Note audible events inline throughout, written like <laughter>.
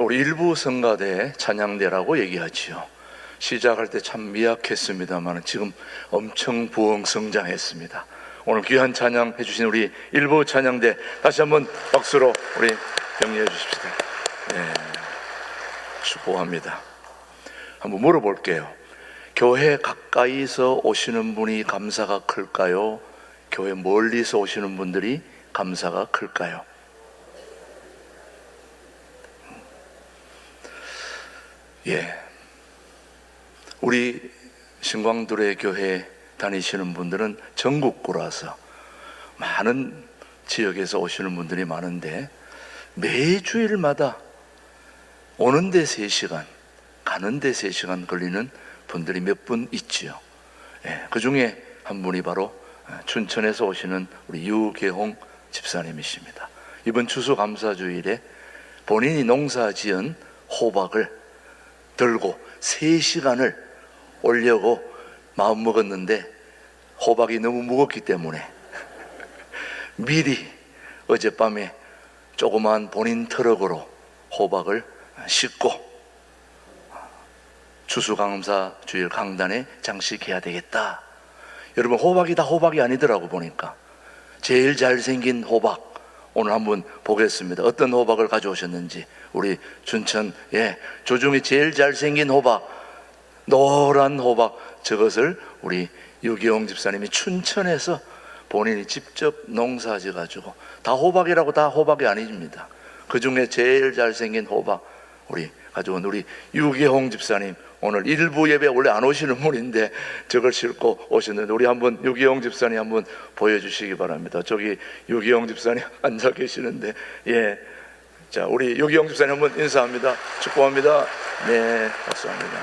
우리 일부 성가대 찬양대라고 얘기하지요. 시작할 때 참 미약했습니다만 지금 엄청 부흥 성장했습니다. 오늘 귀한 찬양 해주신 우리 일부 찬양대 다시 한번 박수로 우리 격려해 주십시다. 네, 축복합니다. 한번 물어볼게요. 교회 가까이서 오시는 분이 감사가 클까요? 교회 멀리서 오시는 분들이 감사가 클까요? 예. 우리 신광두레 교회 다니시는 분들은 전국구라서 많은 지역에서 오시는 분들이 많은데 매주일마다 오는데 3시간, 가는데 3시간 걸리는 분들이 몇 분 있지요. 예, 그 중에 한 분이 바로 춘천에서 오시는 우리 유계홍 집사님이십니다. 이번 추수감사주일에 본인이 농사 지은 호박을 들고 3시간을 오려고 마음 먹었는데 호박이 너무 무겁기 때문에 <laughs> 미리 어젯밤에 조그만 본인 트럭으로 호박을 싣고 추수감사 주일 강단에 장식해야 되겠다. 여러분 호박이 다 호박이 아니더라고 보니까 제일 잘생긴 호박 오늘 한번 보겠습니다. 어떤 호박을 가져오셨는지 우리 춘천 예 조중에 제일 잘생긴 호박 노란 호박 저것을 우리 유기용 집사님이 춘천에서 본인이 직접 농사지 가지고 다 호박이라고 다 호박이 아닙니다. 그 중에 제일 잘생긴 호박 우리 가져온 우리 유기홍 집사님 오늘 일부 예배 원래 안 오시는 분인데 저걸 싣고 오셨는데 우리 한번 유기홍 집사님 한번 보여주시기 바랍니다. 저기 유기홍 집사님 <laughs> 앉아 계시는데 예. 자, 우리 유기홍 집사님 한번 인사합니다. 축복합니다. 네, 박수합니다.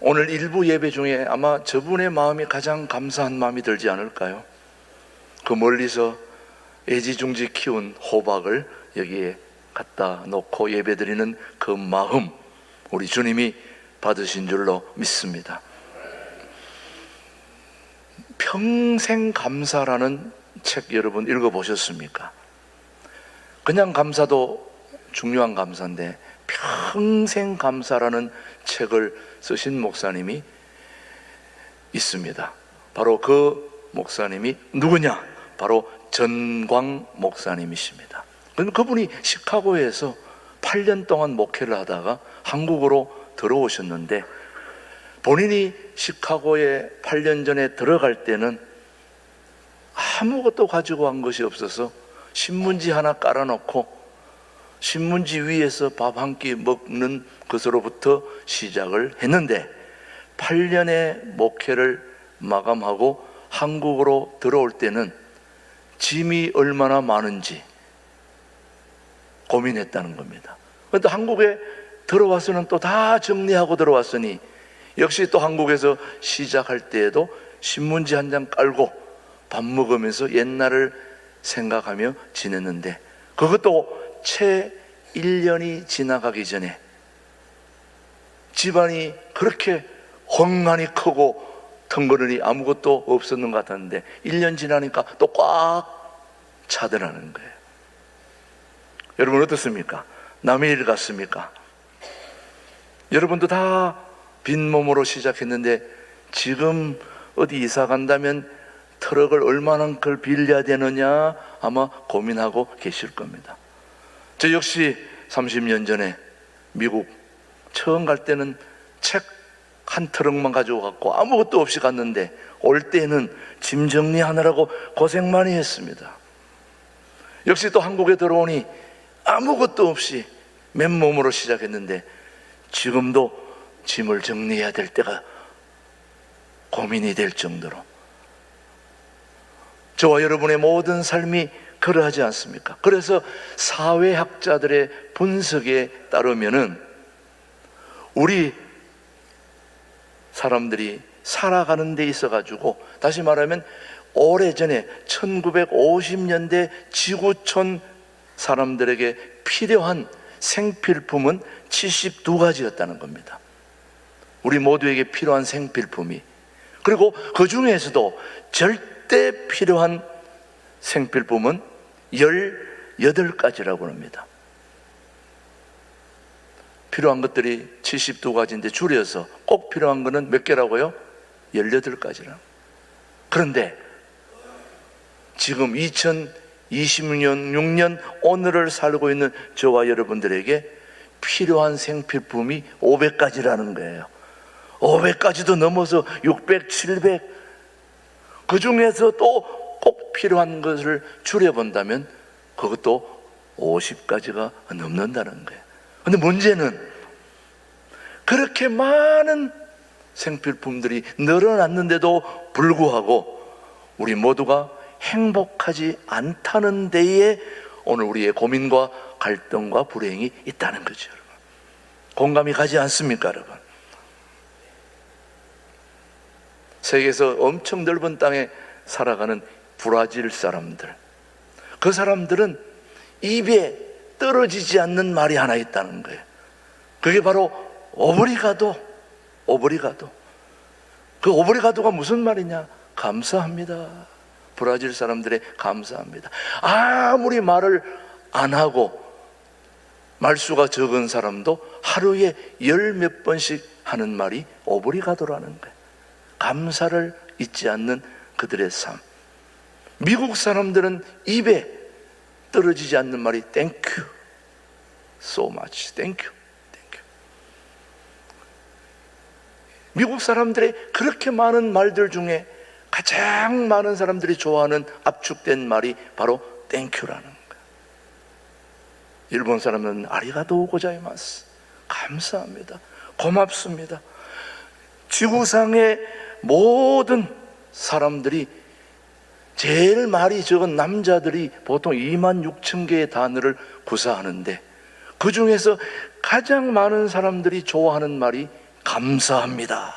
오늘 일부 예배 중에 아마 저분의 마음이 가장 감사한 마음이 들지 않을까요? 그 멀리서 애지중지 키운 호박을 여기에 갖다 놓고 예배드리는 그 마음 우리 주님이 받으신 줄로 믿습니다. 평생 감사라는 책 여러분 읽어보셨습니까? 그냥 감사도 중요한 감사인데 평생 감사라는 책을 쓰신 목사님이 있습니다. 바로 그 목사님이 누구냐? 바로 전광 목사님이십니다. 그럼 그분이 시카고에서 8년 동안 목회를 하다가 한국으로 들어오셨는데 본인이 시카고에 8년 전에 들어갈 때는 아무것도 가지고 간 것이 없어서 신문지 하나 깔아놓고 신문지 위에서 밥 한 끼 먹는 것으로부터 시작을 했는데 8년의 목회를 마감하고 한국으로 들어올 때는 짐이 얼마나 많은지 고민했다는 겁니다. 그런데 한국에 들어와서는 또 다 정리하고 들어왔으니 역시 또 한국에서 시작할 때에도 신문지 한 장 깔고 밥 먹으면서 옛날을 생각하며 지냈는데 그것도 채 1년이 지나가기 전에 집안이 그렇게 험난이 크고 덩그러니 아무것도 없었는 것 같았는데 1년 지나니까 또 꽉 차더라는 거예요. 여러분 어떻습니까? 남의 일 같습니까? 여러분도 다 빈몸으로 시작했는데 지금 어디 이사 간다면 트럭을 얼마나 걸 빌려야 되느냐 아마 고민하고 계실 겁니다. 저 역시 30년 전에 미국 처음 갈 때는 책 한 트럭만 가지고 갔고 아무것도 없이 갔는데 올 때는 짐 정리하느라고 고생 많이 했습니다. 역시 또 한국에 들어오니 아무것도 없이 맨몸으로 시작했는데 지금도 짐을 정리해야 될 때가 고민이 될 정도로 저와 여러분의 모든 삶이 그러하지 않습니까? 그래서 사회학자들의 분석에 따르면은 우리 사람들이 살아가는 데 있어 가지고 다시 말하면 오래전에 1950년대 지구촌 사람들에게 필요한 생필품은 72가지였다는 겁니다. 우리 모두에게 필요한 생필품이 그리고 그 중에서도 절대 필요한 생필품은 18가지라고 합니다. 필요한 것들이 72가지인데 줄여서 꼭 필요한 거는 몇 개라고요? 18가지라. 그런데 지금 2026년 6년 오늘을 살고 있는 저와 여러분들에게 필요한 생필품이 500가지라는 거예요. 500가지도 넘어서 600, 700. 그 중에서 또 꼭 필요한 것을 줄여본다면 그것도 50가지가 넘는다는 거예요. 근데 문제는 그렇게 많은 생필품들이 늘어났는데도 불구하고 우리 모두가 행복하지 않다는 데에 오늘 우리의 고민과 갈등과 불행이 있다는 거죠, 여러분. 공감이 가지 않습니까, 여러분? 세계에서 엄청 넓은 땅에 살아가는 브라질 사람들. 그 사람들은 입에 떨어지지 않는 말이 하나 있다는 거예요. 그게 바로 오브리가도, 오브리가도. 그 오브리가도가 무슨 말이냐? 감사합니다. 브라질 사람들의 감사합니다. 아무리 말을 안 하고 말수가 적은 사람도 하루에 열 몇 번씩 하는 말이 오브리가도라는 거예요. 감사를 잊지 않는 그들의 삶. 미국 사람들은 입에 떨어지지 않는 말이 땡큐, so much, 땡큐, 땡큐. 미국 사람들의 그렇게 많은 말들 중에 가장 많은 사람들이 좋아하는 압축된 말이 바로 땡큐라는 거예요. 일본 사람은 아리가도 고자이마스. 감사합니다. 고맙습니다. 지구상의 모든 사람들이 제일 말이 적은 남자들이 보통 2만 6천 개의 단어를 구사하는데 그 중에서 가장 많은 사람들이 좋아하는 말이 감사합니다.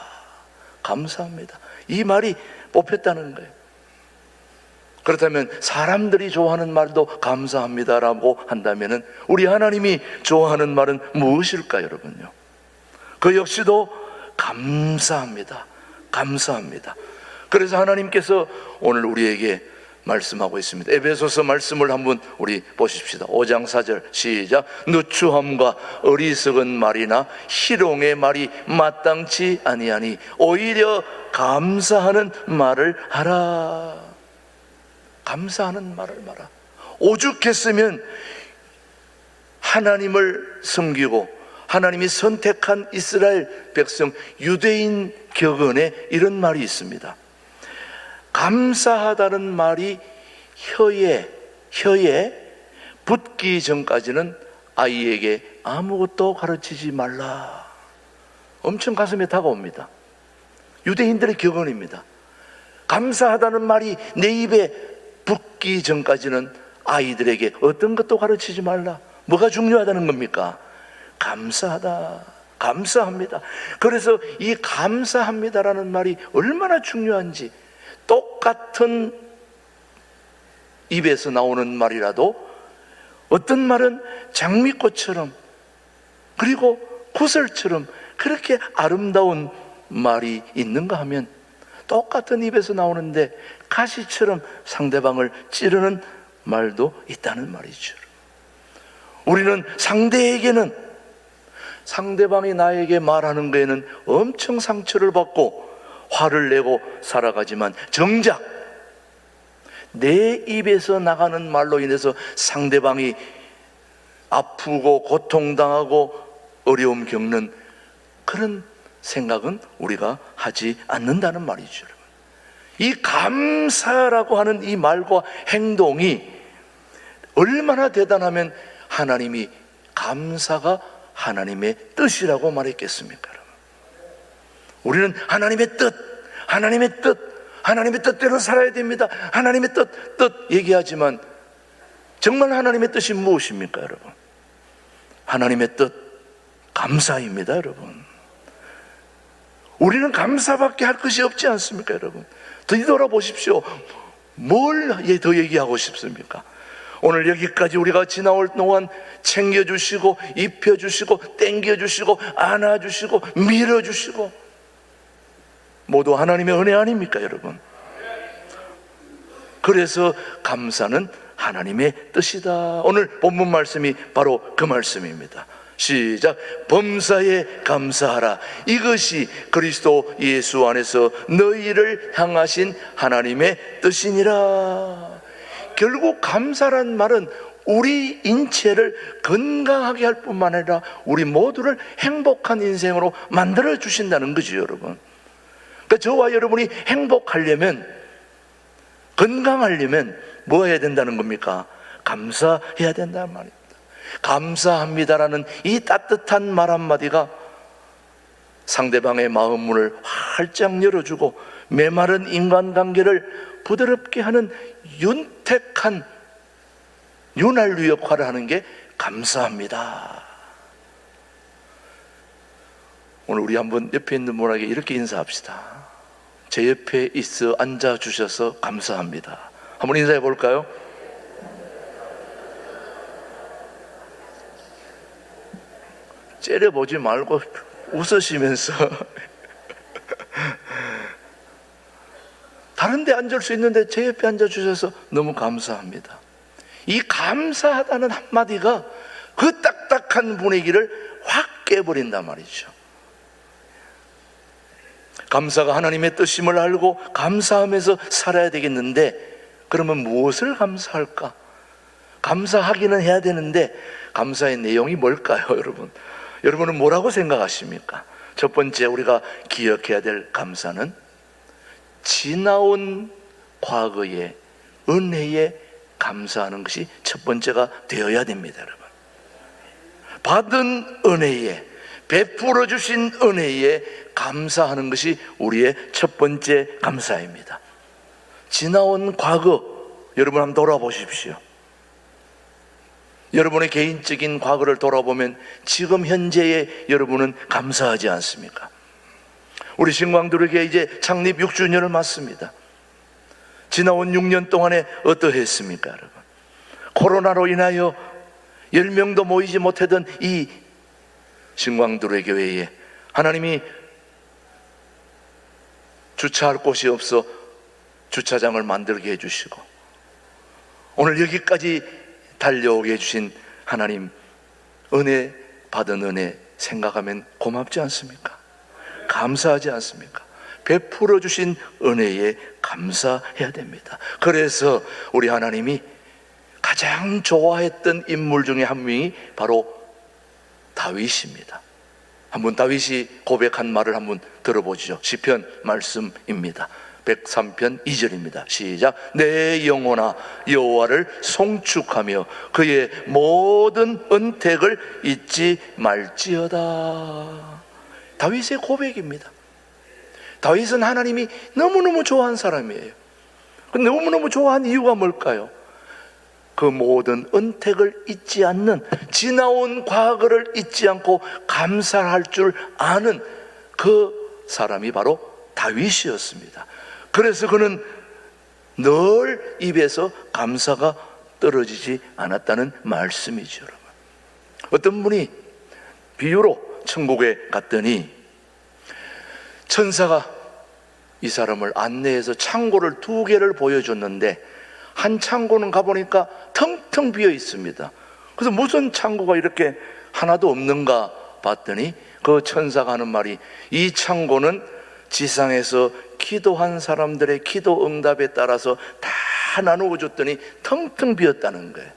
감사합니다. 이 말이 뽑혔다는 거예요. 그렇다면 사람들이 좋아하는 말도 감사합니다라고 한다면은 우리 하나님이 좋아하는 말은 무엇일까 여러분요? 그 역시도 감사합니다. 감사합니다. 그래서 하나님께서 오늘 우리에게 말씀하고 있습니다. 에베소서 말씀을 한번 우리 보십시다. 5장 4절 시작. 누추함과 어리석은 말이나 희롱의 말이 마땅치 아니하니 오히려 감사하는 말을 하라. 감사하는 말을 말하. 오죽했으면 하나님을 섬기고 하나님이 선택한 이스라엘 백성 유대인 격언에 이런 말이 있습니다. 감사하다는 말이 혀에 혀에 붙기 전까지는 아이에게 아무것도 가르치지 말라. 엄청 가슴에 다가옵니다. 유대인들의 격언입니다. 감사하다는 말이 내 입에 붙기 전까지는 아이들에게 어떤 것도 가르치지 말라. 뭐가 중요하다는 겁니까? 감사하다. 감사합니다. 그래서 이 감사합니다라는 말이 얼마나 중요한지 똑같은 입에서 나오는 말이라도 어떤 말은 장미꽃처럼 그리고 구슬처럼 그렇게 아름다운 말이 있는가 하면 똑같은 입에서 나오는데 가시처럼 상대방을 찌르는 말도 있다는 말이죠. 우리는 상대에게는 상대방이 나에게 말하는 거에는 엄청 상처를 받고 화를 내고 살아가지만 정작 내 입에서 나가는 말로 인해서 상대방이 아프고 고통당하고 어려움 겪는 그런 생각은 우리가 하지 않는다는 말이죠. 이 감사라고 하는 이 말과 행동이 얼마나 대단하면 하나님이 감사가 하나님의 뜻이라고 말했겠습니까? 우리는 하나님의 뜻, 하나님의 뜻, 하나님의 뜻대로 살아야 됩니다. 하나님의 뜻, 뜻 얘기하지만 정말 하나님의 뜻이 무엇입니까, 여러분? 하나님의 뜻, 감사입니다, 여러분. 우리는 감사밖에 할 것이 없지 않습니까, 여러분? 뒤돌아보십시오. 뭘 더 얘기하고 싶습니까? 오늘 여기까지 우리가 지나올 동안 챙겨주시고, 입혀주시고, 땡겨주시고, 안아주시고, 밀어주시고, 모두 하나님의 은혜 아닙니까, 여러분? 그래서 감사는 하나님의 뜻이다. 오늘 본문 말씀이 바로 그 말씀입니다. 시작. 범사에 감사하라. 이것이 그리스도 예수 안에서 너희를 향하신 하나님의 뜻이니라. 결국 감사란 말은 우리 인체를 건강하게 할 뿐만 아니라 우리 모두를 행복한 인생으로 만들어 주신다는 거죠, 여러분. 그러니까 저와 여러분이 행복하려면 건강하려면 뭐 해야 된다는 겁니까? 감사해야 된다는 말입니다. 감사합니다라는 이 따뜻한 말 한마디가 상대방의 마음 문을 활짝 열어주고 메마른 인간관계를 부드럽게 하는 윤택한 윤활유 역할을 하는 게 감사합니다. 오늘 우리 한번 옆에 있는 분에게 이렇게 인사합시다. 제 옆에 있어 앉아 주셔서 감사합니다. 한번 인사해 볼까요? 째려보지 말고 웃으시면서 <laughs> 다른 데 앉을 수 있는데 제 옆에 앉아 주셔서 너무 감사합니다. 이 감사하다는 한마디가 그 딱딱한 분위기를 확 깨버린단 말이죠. 감사가 하나님의 뜻임을 알고 감사하면서 살아야 되겠는데 그러면 무엇을 감사할까? 감사하기는 해야 되는데 감사의 내용이 뭘까요, <laughs> 여러분? 여러분은 뭐라고 생각하십니까? 첫 번째 우리가 기억해야 될 감사는 지나온 과거의 은혜에 감사하는 것이 첫 번째가 되어야 됩니다, 여러분. 받은 은혜에 베풀어 주신 은혜에 감사하는 것이 우리의 첫 번째 감사입니다. 지나온 과거 여러분 한번 돌아보십시오. 여러분의 개인적인 과거를 돌아보면 지금 현재의 여러분은 감사하지 않습니까? 우리 신광들에게 이제 창립 6주년을 맞습니다. 지나온 6년 동안에 어떠했습니까, 여러분? 코로나로 인하여 10명도 모이지 못하던 이 신광두레 교회에 하나님이 주차할 곳이 없어 주차장을 만들게 해주시고 오늘 여기까지 달려오게 해주신 하나님 은혜 받은 은혜 생각하면 고맙지 않습니까? 감사하지 않습니까? 베풀어 주신 은혜에 감사해야 됩니다. 그래서 우리 하나님이 가장 좋아했던 인물 중에 한 명이 바로 다윗입니다. 한번 다윗이 고백한 말을 한번 들어보시죠. 시편 말씀입니다. 103편 2절입니다. 시작. 내 영혼아 여호와를 송축하며 그의 모든 은택을 잊지 말지어다. 다윗의 고백입니다. 다윗은 하나님이 너무너무 좋아하는 사람이에요. 그 너무너무 좋아하는 이유가 뭘까요? 그 모든 은택을 잊지 않는 지나온 과거를 잊지 않고 감사할 줄 아는 그 사람이 바로 다윗이었습니다. 그래서 그는 늘 입에서 감사가 떨어지지 않았다는 말씀이죠, 여러분. 어떤 분이 비유로 천국에 갔더니 천사가 이 사람을 안내해서 창고를 두 개를 보여줬는데 한 창고는 가보니까 텅텅 비어 있습니다. 그래서 무슨 창고가 이렇게 하나도 없는가 봤더니 그 천사가 하는 말이 이 창고는 지상에서 기도한 사람들의 기도 응답에 따라서 다 나누어 줬더니 텅텅 비었다는 거예요.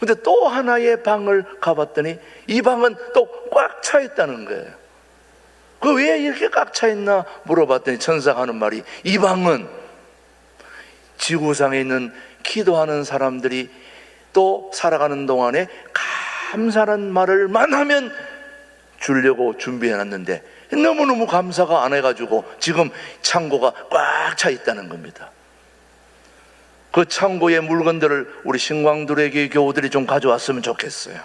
근데 또 하나의 방을 가봤더니 이 방은 또 꽉 차 있다는 거예요. 그 왜 이렇게 꽉 차 있나 물어봤더니 천사가 하는 말이 이 방은 지구상에 있는 기도하는 사람들이 또 살아가는 동안에 감사란 말을만 하면 주려고 준비해 놨는데 너무너무 감사가 안 해가지고 지금 창고가 꽉 차 있다는 겁니다. 그 창고의 물건들을 우리 신광들에게 교우들이 좀 가져왔으면 좋겠어요.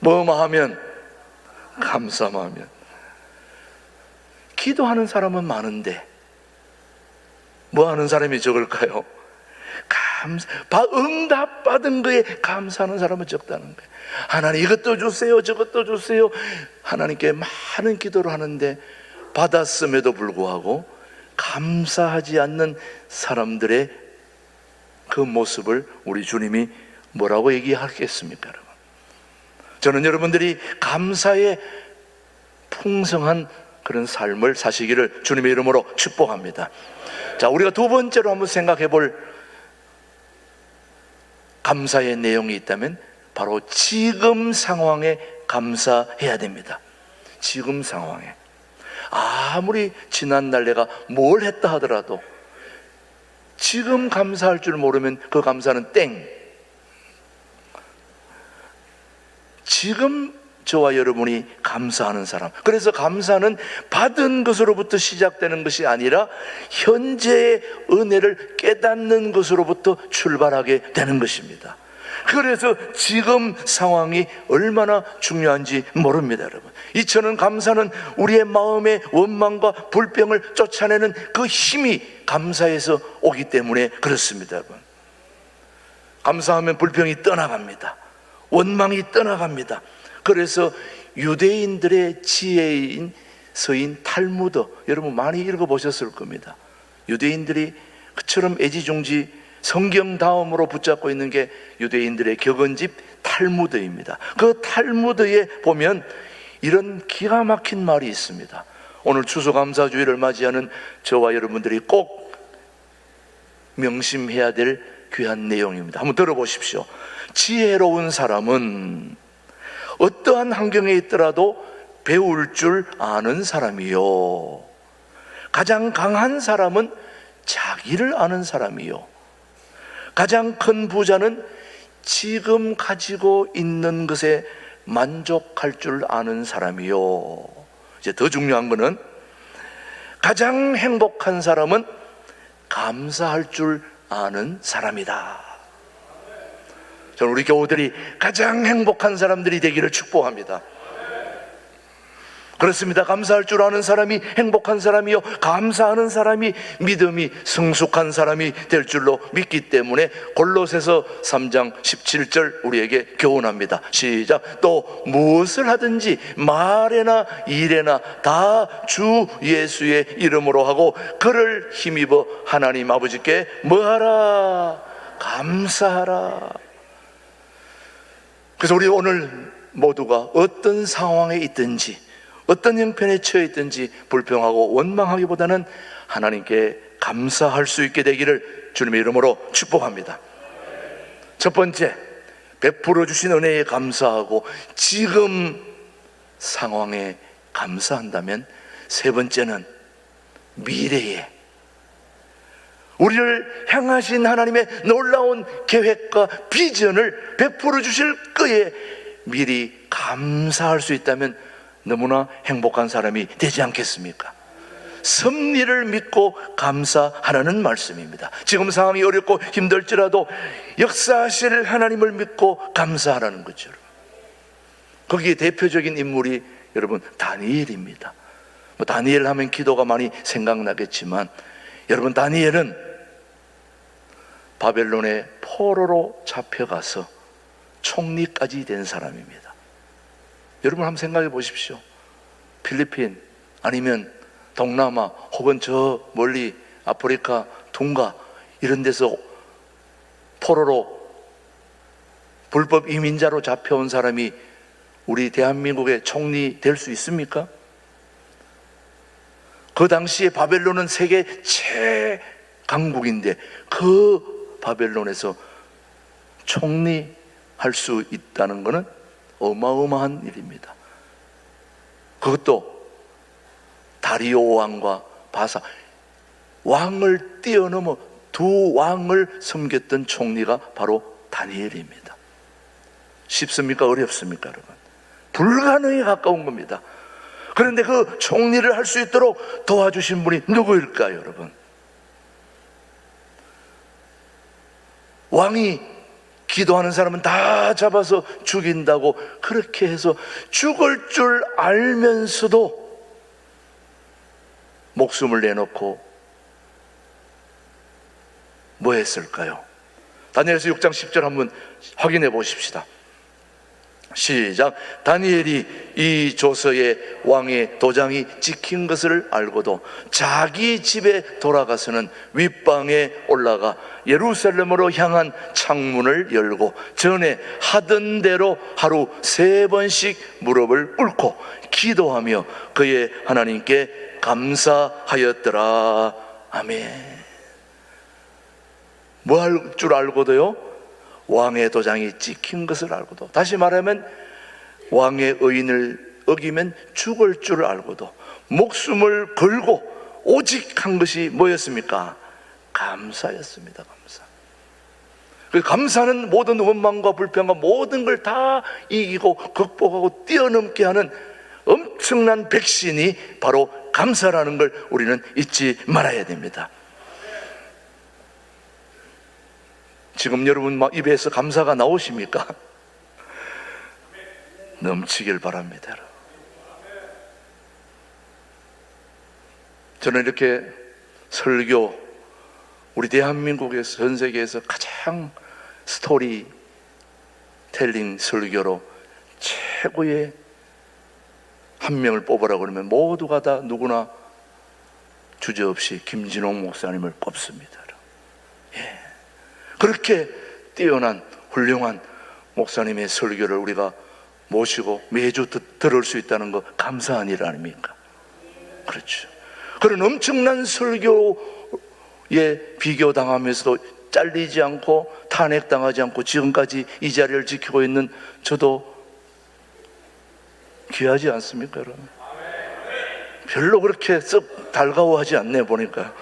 뭐뭐 하면 감사만 하면 기도하는 사람은 많은데 뭐 하는 사람이 적을까요? 감사, 응답 받은 거에 감사하는 사람은 적다는 거예요. 하나님 이것도 주세요, 저것도 주세요. 하나님께 많은 기도를 하는데 받았음에도 불구하고 감사하지 않는 사람들의 그 모습을 우리 주님이 뭐라고 얘기하겠습니까, 여러분? 저는 여러분들이 감사의 풍성한 그런 삶을 사시기를 주님의 이름으로 축복합니다. 자, 우리가 두 번째로 한번 생각해 볼 감사의 내용이 있다면 바로 지금 상황에 감사해야 됩니다. 지금 상황에. 아무리 지난날 내가 뭘 했다 하더라도 지금 감사할 줄 모르면 그 감사는 땡. 지금 저와 여러분이 감사하는 사람. 그래서 감사는 받은 것으로부터 시작되는 것이 아니라 현재의 은혜를 깨닫는 것으로부터 출발하게 되는 것입니다. 그래서 지금 상황이 얼마나 중요한지 모릅니다, 여러분. 이처는 감사는 우리의 마음의 원망과 불평을 쫓아내는 그 힘이 감사에서 오기 때문에 그렇습니다, 여러분. 감사하면 불평이 떠나갑니다. 원망이 떠나갑니다. 그래서 유대인들의 지혜인 서인 탈무드 여러분 많이 읽어보셨을 겁니다. 유대인들이 그처럼 애지중지 성경 다음으로 붙잡고 있는 게 유대인들의 격언집 탈무드입니다. 그 탈무드에 보면 이런 기가 막힌 말이 있습니다. 오늘 추수감사주의를 맞이하는 저와 여러분들이 꼭 명심해야 될 귀한 내용입니다. 한번 들어보십시오. 지혜로운 사람은 어떠한 환경에 있더라도 배울 줄 아는 사람이요. 가장 강한 사람은 자기를 아는 사람이요. 가장 큰 부자는 지금 가지고 있는 것에 만족할 줄 아는 사람이요. 이제 더 중요한 거는 가장 행복한 사람은 감사할 줄 아는 사람이다. 저는 우리 교우들이 가장 행복한 사람들이 되기를 축복합니다. 그렇습니다. 감사할 줄 아는 사람이 행복한 사람이요. 감사하는 사람이 믿음이 성숙한 사람이 될 줄로 믿기 때문에 골로새서 3장 17절 우리에게 교훈합니다. 시작. 또 무엇을 하든지 말에나 일에나 다 주 예수의 이름으로 하고 그를 힘입어 하나님 아버지께 뭐하라? 감사하라. 그래서 우리 오늘 모두가 어떤 상황에 있든지 어떤 형편에 처해 있든지 불평하고 원망하기보다는 하나님께 감사할 수 있게 되기를 주님의 이름으로 축복합니다. 첫 번째, 베풀어 주신 은혜에 감사하고 지금 상황에 감사한다면 세 번째는 미래에 우리를 향하신 하나님의 놀라운 계획과 비전을 베풀어 주실 그에 미리 감사할 수 있다면 너무나 행복한 사람이 되지 않겠습니까? 섭리를 믿고 감사하라는 말씀입니다. 지금 상황이 어렵고 힘들지라도 역사하실 하나님을 믿고 감사하라는 거죠. 거기에 대표적인 인물이 여러분 다니엘입니다. 뭐 다니엘 하면 기도가 많이 생각나겠지만 여러분 다니엘은 바벨론의 포로로 잡혀가서 총리까지 된 사람입니다. 여러분 한번 생각해 보십시오. 필리핀 아니면 동남아 혹은 저 멀리 아프리카 둥가 이런 데서 포로로 불법 이민자로 잡혀온 사람이 우리 대한민국의 총리 될 수 있습니까? 그 당시에 바벨론은 세계 최강국인데 그 바벨론에서 총리할 수 있다는 것은 어마어마한 일입니다. 그것도 다리오 왕과 바사 왕을 뛰어넘어 두 왕을 섬겼던 총리가 바로 다니엘입니다. 쉽습니까? 어렵습니까, 여러분? 불가능에 가까운 겁니다. 그런데 그 총리를 할 수 있도록 도와주신 분이 누구일까요, 여러분? 왕이 기도하는 사람은 다 잡아서 죽인다고 그렇게 해서 죽을 줄 알면서도 목숨을 내놓고 뭐 했을까요? 다니엘서 6장 10절 한번 확인해 보십시다. 시작. 다니엘이 이 조서에 왕의 도장이 찍힌 것을 알고도 자기 집에 돌아가서는 윗방에 올라가 예루살렘으로 향한 창문을 열고 전에 하던 대로 하루 세 번씩 무릎을 꿇고 기도하며 그의 하나님께 감사하였더라. 아멘. 뭐 할 줄 알고도요? 왕의 도장이 찍힌 것을 알고도 다시 말하면 왕의 의인을 어기면 죽을 줄 알고도 목숨을 걸고 오직 한 것이 뭐였습니까? 감사였습니다. 감사. 그 감사는 모든 원망과 불평과 모든 걸 다 이기고 극복하고 뛰어넘게 하는 엄청난 백신이 바로 감사라는 걸 우리는 잊지 말아야 됩니다. 지금 여러분 막 입에서 감사가 나오십니까? <laughs> 넘치길 바랍니다. 저는 이렇게 설교 우리 대한민국에서 전 세계에서 가장 스토리 텔링 설교로 최고의 한 명을 뽑으라 그러면 모두가 다 누구나 주저없이 김진홍 목사님을 뽑습니다. 예. 그렇게 뛰어난 훌륭한 목사님의 설교를 우리가 모시고 매주 듣, 들을 수 있다는 거 감사한 일 아닙니까? 그렇죠. 그런 엄청난 설교에 비교당하면서도 잘리지 않고 탄핵당하지 않고 지금까지 이 자리를 지키고 있는 저도 귀하지 않습니까, 여러분? 별로 그렇게 썩 달가워하지 않네, 보니까.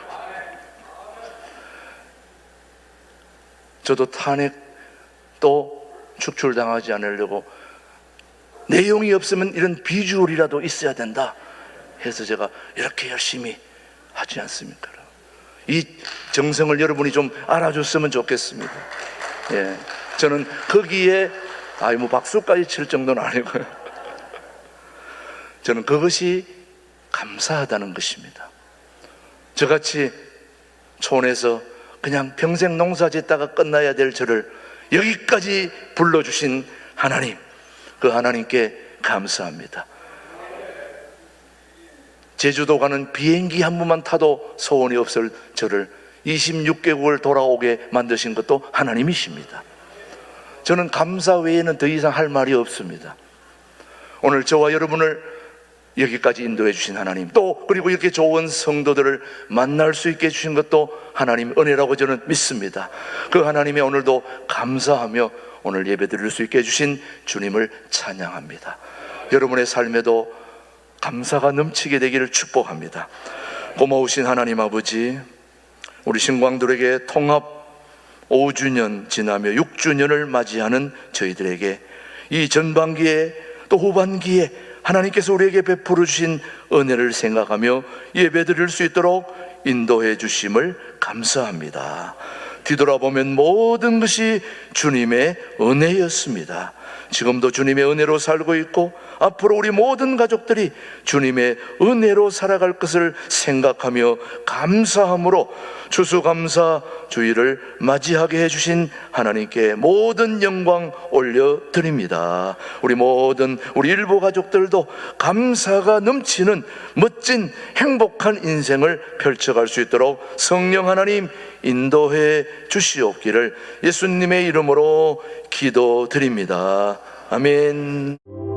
저도 탄핵 또 축출당하지 않으려고 내용이 없으면 이런 비주얼이라도 있어야 된다 해서 제가 이렇게 열심히 하지 않습니까? 이 정성을 여러분이 좀 알아줬으면 좋겠습니다. 예, 저는 거기에 아이 뭐 박수까지 칠 정도는 아니고요. 저는 그것이 감사하다는 것입니다. 저같이 촌에서 그냥 평생 농사 짓다가 끝나야 될 저를 여기까지 불러주신 하나님, 그 하나님께 감사합니다. 제주도 가는 비행기 한 번만 타도 소원이 없을 저를 26개국을 돌아오게 만드신 것도 하나님이십니다. 저는 감사 외에는 더 이상 할 말이 없습니다. 오늘 저와 여러분을 여기까지 인도해 주신 하나님 또 그리고 이렇게 좋은 성도들을 만날 수 있게 해주신 것도 하나님 은혜라고 저는 믿습니다. 그 하나님의 오늘도 감사하며 오늘 예배 드릴 수 있게 해주신 주님을 찬양합니다. 여러분의 삶에도 감사가 넘치게 되기를 축복합니다. 고마우신 하나님 아버지 우리 신광들에게 통합 5주년 지나며 6주년을 맞이하는 저희들에게 이 전반기에 또 후반기에 하나님께서 우리에게 베풀어 주신 은혜를 생각하며 예배 드릴 수 있도록 인도해 주심을 감사합니다. 뒤돌아보면 모든 것이 주님의 은혜였습니다. 지금도 주님의 은혜로 살고 있고 앞으로 우리 모든 가족들이 주님의 은혜로 살아갈 것을 생각하며 감사함으로 추수감사 주의를 맞이하게 해주신 하나님께 모든 영광 올려드립니다. 우리 모든 우리 일부 가족들도 감사가 넘치는 멋진 행복한 인생을 펼쳐갈 수 있도록 성령 하나님 인도해 주시옵기를 예수님의 이름으로 기도드립니다. 아멘.